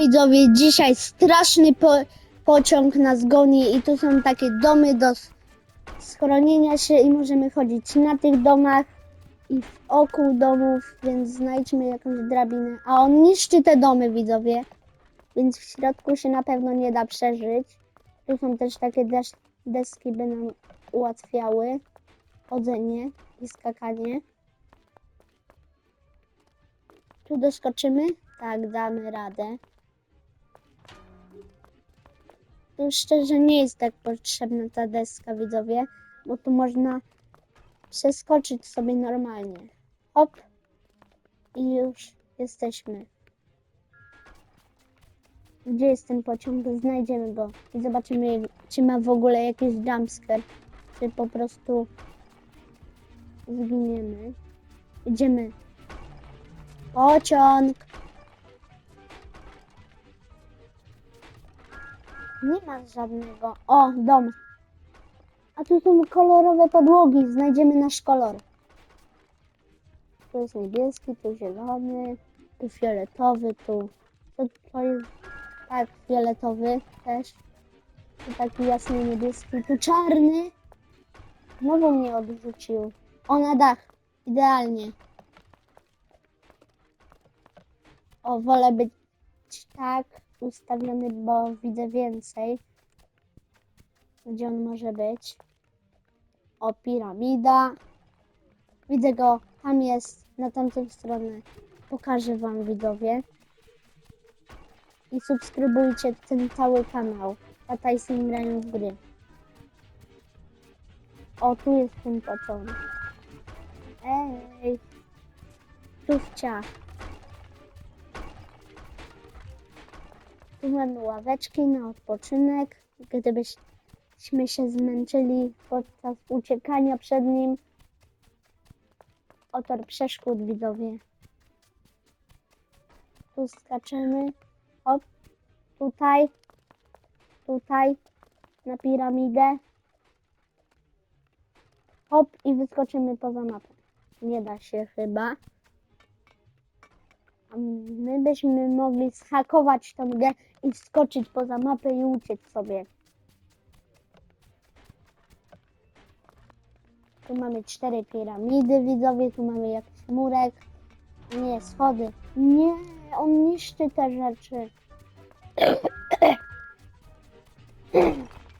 Widzowie, dzisiaj straszny po pociąg nas goni i tu są takie domy do schronienia się i możemy chodzić na tych domach i wokół domów, więc znajdźmy jakąś drabinę. A on niszczy te domy, widzowie, więc w środku się na pewno nie da przeżyć. Tu są też takie des deski, by nam ułatwiały chodzenie i skakanie. Tu doskoczymy? Tak, damy radę. Szczerze nie jest tak potrzebna ta deska, widzowie, bo tu można przeskoczyć sobie normalnie. Hop. I już jesteśmy. Gdzie jest ten pociąg? Znajdziemy go i zobaczymy, czy ma w ogóle jakiś jumpscare, czy po prostu zginiemy. Idziemy. Pociąg. Nie ma żadnego. O, dom. A tu są kolorowe podłogi. Znajdziemy nasz kolor. Tu jest niebieski, tu zielony, tu fioletowy, tu. To, to jest. Tak, fioletowy też. Tu taki jasny niebieski, tu czarny. Znowu mnie odrzucił. O, na dach. Idealnie. O, wolę być tak ustawiony, bo widzę więcej. Gdzie on może być? O, piramida. Widzę go. Tam jest, na tamtą stronę. Pokażę wam, widzowie. I subskrybujcie ten cały kanał. Tata i w gry. O, tu jest ten pociąg. Ej. Tu. Tu ławeczki na odpoczynek. Gdybyśmy się zmęczyli podczas uciekania przed nim. Otor przeszkód, widzowie. Tu skaczemy. Hop. Tutaj. Tutaj. Na piramidę. Hop i wyskoczymy poza mapę. Nie da się chyba. My byśmy mogli zhakować tą grę i wskoczyć poza mapę i uciec sobie. Tu mamy cztery piramidy, widzowie, tu mamy jakiś murek. Nie, schody. Nie, on niszczy te rzeczy.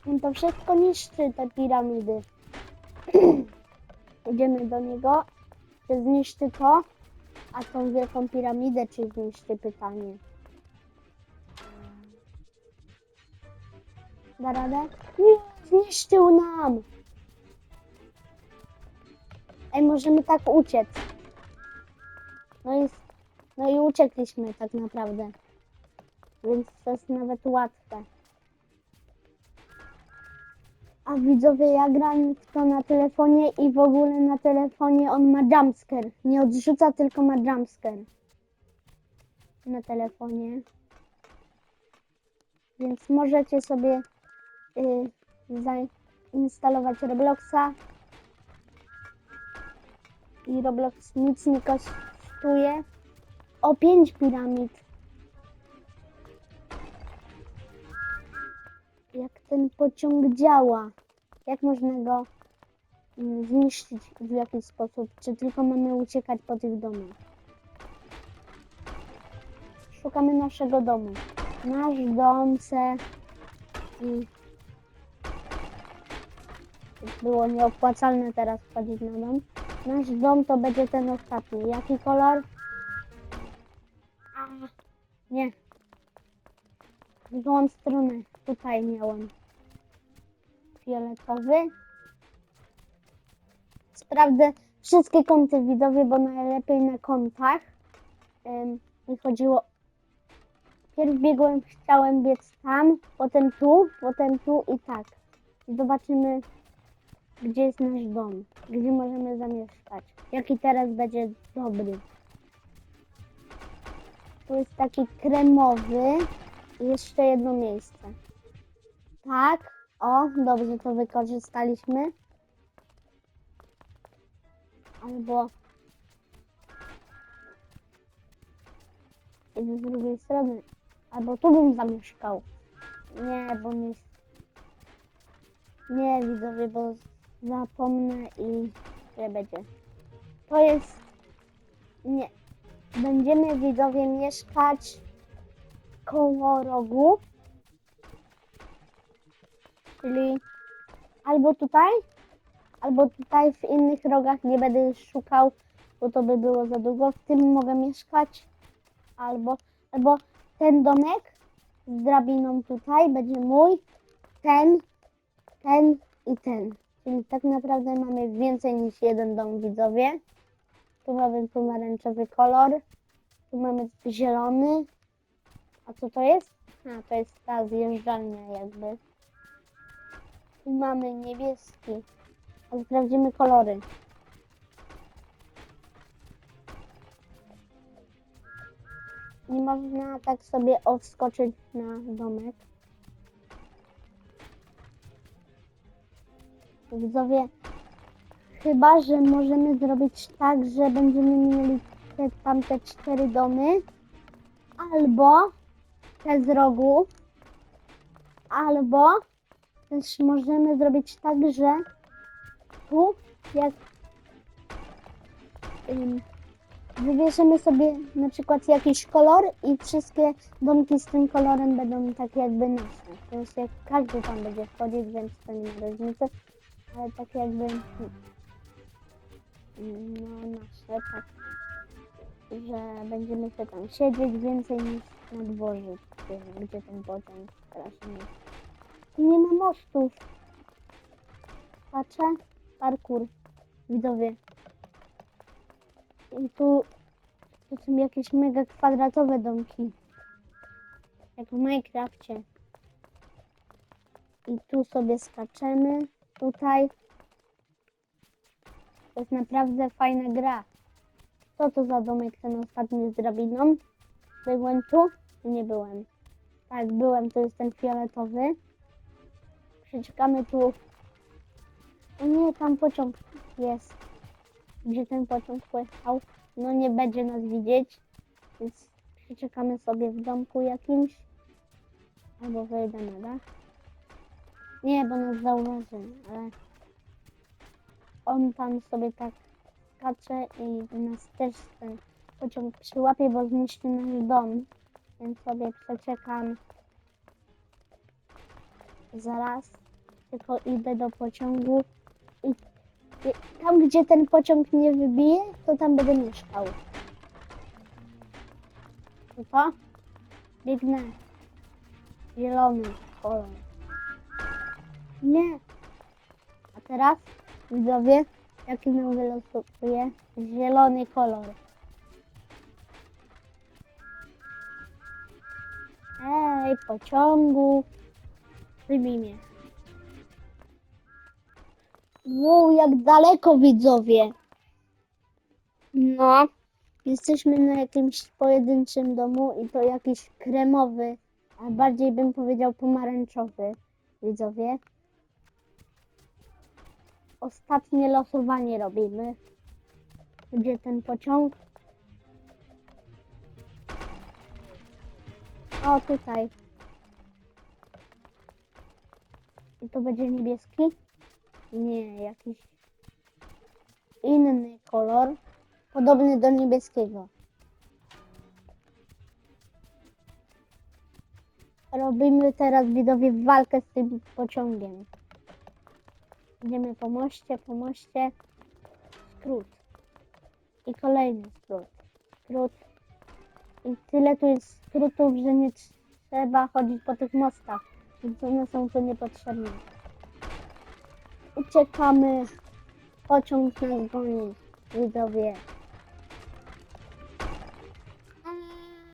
On to wszystko niszczy, te piramidy. Idziemy do niego. Czy zniszczy to? A tą wielką piramidę czy zniszczy pytanie? Da radę? Nie, zniszczył nam! Ej, możemy tak uciec. No i, no i uciekliśmy tak naprawdę. Więc to jest nawet łatwe. A widzowie, ja gram w to na telefonie i w ogóle na telefonie on ma jumpscare. Nie odrzuca, tylko ma jumpscare. Na telefonie. Więc możecie sobie y, zainstalować Robloxa. I Roblox nic nie kosztuje. O 5 piramid. Ten pociąg działa. Jak można go mm, zniszczyć w jakiś sposób? Czy tylko mamy uciekać po tych domach? Szukamy naszego domu. Nasz dom se i było nieopłacalne teraz wchodzić na dom. Nasz dom to będzie ten ostatni. Jaki kolor? A, nie. W złą stronę. Tutaj miałem fioletowy. Sprawdzę wszystkie kąty widowie, bo najlepiej na kątach. Mi chodziło. Pierw biegłem, chciałem biec tam, potem tu, potem tu i tak. Zobaczymy, gdzie jest nasz dom, gdzie możemy zamieszkać. Jaki teraz będzie dobry. Tu jest taki kremowy. I jeszcze jedno miejsce. Tak. O, dobrze to wykorzystaliśmy. Albo... Z drugiej strony. Albo tu bym zamieszkał. Nie, bo mi... Nie, widzowie, bo zapomnę i nie będzie. To jest... Nie. Będziemy, widzowie, mieszkać koło rogu. Czyli albo tutaj, albo tutaj w innych rogach nie będę szukał, bo to by było za długo. W tym mogę mieszkać, albo, albo ten domek z drabiną tutaj będzie mój, ten, ten i ten. Czyli tak naprawdę mamy więcej niż jeden dom widzowie. Tu mamy pomarańczowy kolor, tu mamy zielony. A co to jest? A, to jest ta zjeżdżalnia jakby. Mamy niebieski. Sprawdzimy kolory. Nie można tak sobie odskoczyć na domek. Widzowie, chyba, że możemy zrobić tak, że będziemy mieli te tamte cztery domy, albo te z rogu, albo też możemy zrobić tak, że tu jak wybierzemy sobie na przykład jakiś kolor i wszystkie domki z tym kolorem będą tak jakby nasze. To jest jak każdy tam będzie wchodzić, więc to nie ma różnicy, ale tak jakby no nasze, tak, że będziemy sobie tam siedzieć więcej niż na dworzu, gdzie, ten pociąg teraz jest. Nie ma mostów. Patrzę, parkour, widzowie. I tu, tu są jakieś mega kwadratowe domki. Jak w Minecrafcie. I tu sobie skaczemy. Tutaj. To jest naprawdę fajna gra. Co to za domek ten ostatni z drabiną? Byłem tu? Nie byłem. Tak, byłem. To jest ten fioletowy. Przeczekamy tu. O nie, tam pociąg jest. Gdzie ten pociąg pojechał? No nie będzie nas widzieć. Więc przeczekamy sobie w domku jakimś. Albo wejdę na dach. Nie, bo nas zauważy, ale on tam sobie tak skacze i nas też ten pociąg przyłapie, bo zniszczy nasz dom. Więc sobie przeczekam zaraz. Tylko idę do pociągu i, tam, gdzie ten pociąg nie wybije, to tam będę mieszkał. I to? Biegnę. Zielony kolor. Nie. A teraz, widzowie, jaki nam wylosuje? Zielony kolor. Ej, pociągu. Wybij mnie. Wow, jak daleko widzowie. No, jesteśmy na jakimś pojedynczym domu i to jakiś kremowy, a bardziej bym powiedział pomarańczowy, widzowie. Ostatnie losowanie robimy. Gdzie ten pociąg? O, tutaj. I to będzie niebieski? Nie, jakiś inny kolor, podobny do niebieskiego. Robimy teraz widowie walkę z tym pociągiem. Idziemy po moście, po moście. Skrót. I kolejny skrót. Skrót. I tyle tu jest skrótów, że nie trzeba chodzić po tych mostach. Więc one są tu niepotrzebne. Uciekamy. Pociąg nas goni. Widzowie.